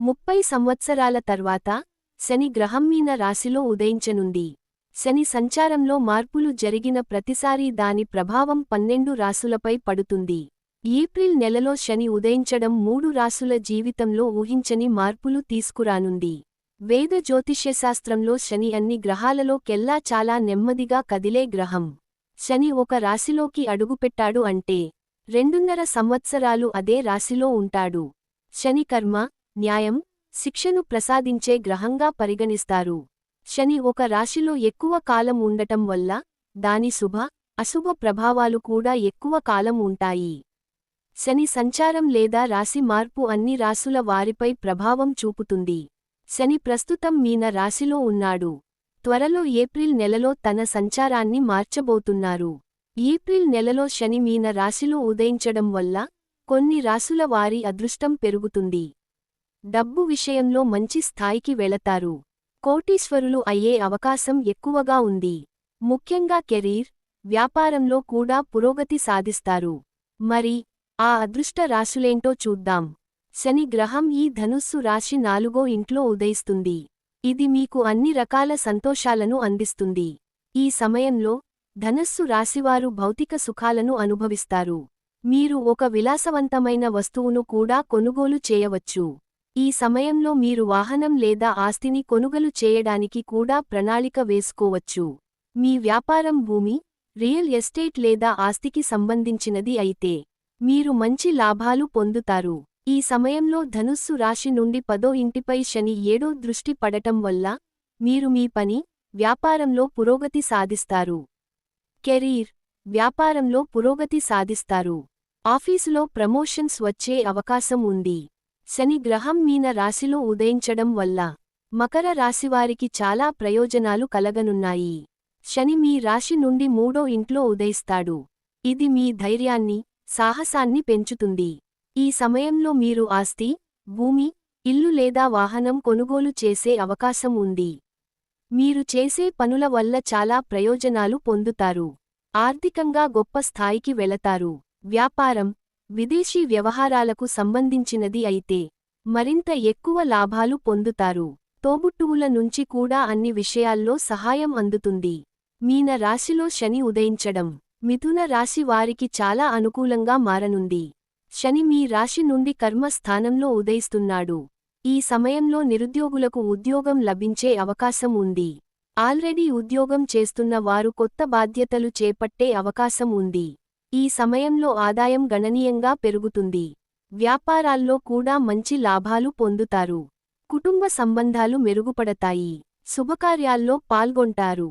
ముప్పై సంవత్సరాల తర్వాత శని గ్రహం మీన రాశిలో ఉదయించనుంది. శని సంచారంలో మార్పులు జరిగిన ప్రతిసారీ దాని ప్రభావం పన్నెండు రాసులపై పడుతుంది. ఏప్రిల్ నెలలో శని ఉదయించడం మూడు రాసుల జీవితంలో ఊహించని మార్పులు తీసుకురానుంది. వేద జ్యోతిష్యశాస్త్రంలో శని అన్ని గ్రహాలలో కెల్లా చాలా నెమ్మదిగా కదిలే గ్రహం. శని ఒక రాశిలోకి అడుగుపెట్టాడు అంటే రెండున్నర సంవత్సరాలు అదే రాశిలో ఉంటాడు. శని కర్మ న్యాయం శిక్షను ప్రసాదించే గ్రహంగా పరిగణిస్తారు. శని ఒక రాశిలో ఎక్కువ కాలం ఉండటం వల్ల దాని శుభ అశుభ ప్రభావాలు కూడా ఎక్కువ కాలం ఉంటాయి. శని సంచారం లేదా రాశి మార్పు అన్ని రాసుల వారిపై ప్రభావం చూపుతుంది. శని ప్రస్తుతం మీన రాశిలో ఉన్నాడు. త్వరలో ఏప్రిల్ నెలలో తన సంచారాన్ని మార్చబోతున్నారు. ఏప్రిల్ నెలలో శని మీన రాశిలో ఉదయించడం వల్ల కొన్ని రాసుల వారి అదృష్టం పెరుగుతుంది. డబ్బు విషయంలో మంచి స్థాయికి వెళతారు. కోటీశ్వరులు అయ్యే అవకాశం ఎక్కువగా ఉంది. ముఖ్యంగా కెరీర్ వ్యాపారంలో కూడా పురోగతి సాధిస్తారు. మరి ఆ అదృష్ట రాశులేంటో చూద్దాం. శని గ్రహం ఈ ధనుస్సు రాశి నాలుగో ఇంట్లో ఉదయిస్తుంది. ఇది మీకు అన్ని రకాల సంతోషాలను అందిస్తుంది. ఈ సమయంలో ధనస్సు రాశివారు భౌతిక సుఖాలను అనుభవిస్తారు. మీరు ఒక విలాసవంతమైన వస్తువును కూడా కొనుగోలు చేయవచ్చు. ఈ సమయంలో మీరు వాహనం లేదా ఆస్తిని కొనుగోలు చేయడానికి కూడా ప్రణాళిక వేసుకోవచ్చు. మీ వ్యాపారం భూమి రియల్ ఎస్టేట్ లేదా ఆస్తికి సంబంధించినది అయితే మీరు మంచి లాభాలు పొందుతారు. ఈ సమయంలో ధనుస్సు రాశి నుండి పదో ఇంటిపై శని ఏడో దృష్టి పడటం వల్ల మీరు మీ పని వ్యాపారంలో పురోగతి సాధిస్తారు. కెరీర్ వ్యాపారంలో పురోగతి సాధిస్తారు. ఆఫీసులో ప్రమోషన్స్ వచ్చే అవకాశం ఉంది. శని గ్రహం మీన రాశిలో ఉదయించడం వల్ల మకర రాశివారికి చాలా ప్రయోజనాలు కలగనున్నాయి. శని మీ రాశి నుండి మూడో ఇంట్లో ఉదయిస్తాడు. ఇది మీ ధైర్యాన్ని సాహసాన్ని పెంచుతుంది. ఈ సమయంలో మీరు ఆస్తి భూమి ఇల్లు లేదా వాహనం కొనుగోలు చేసే అవకాశం ఉంది. మీరు చేసే పనుల వల్ల చాలా ప్రయోజనాలు పొందుతారు. ఆర్థికంగా గొప్ప స్థాయికి వెళతారు. వ్యాపారం విదేశీ వ్యవహారాలకు సంబంధించినది అయితే మరింత ఎక్కువ లాభాలు పొందుతారు. తోబుట్టువుల నుంచి కూడా అన్ని విషయాల్లో సహాయం అందుతుంది. మీన రాశిలో శని ఉదయించడం మిథున రాశి వారికి చాలా అనుకూలంగా మారనుంది. శని మీ రాశి నుండి కర్మ స్థానంలో ఉదయిస్తున్నాడు. ఈ సమయంలో నిరుద్యోగులకు ఉద్యోగం లభించే అవకాశం ఉంది. ఆల్రెడీ ఉద్యోగం చేస్తున్న వారు కొత్త బాధ్యతలు చేపట్టే అవకాశం ఉంది. ఈ సమయంలో ఆదాయం గణనీయంగా పెరుగుతుంది. వ్యాపారాల్లో కూడా మంచి లాభాలు పొందుతారు. కుటుంబ సంబంధాలు మెరుగుపడతాయి. శుభకార్యాల్లో పాల్గొంటారు.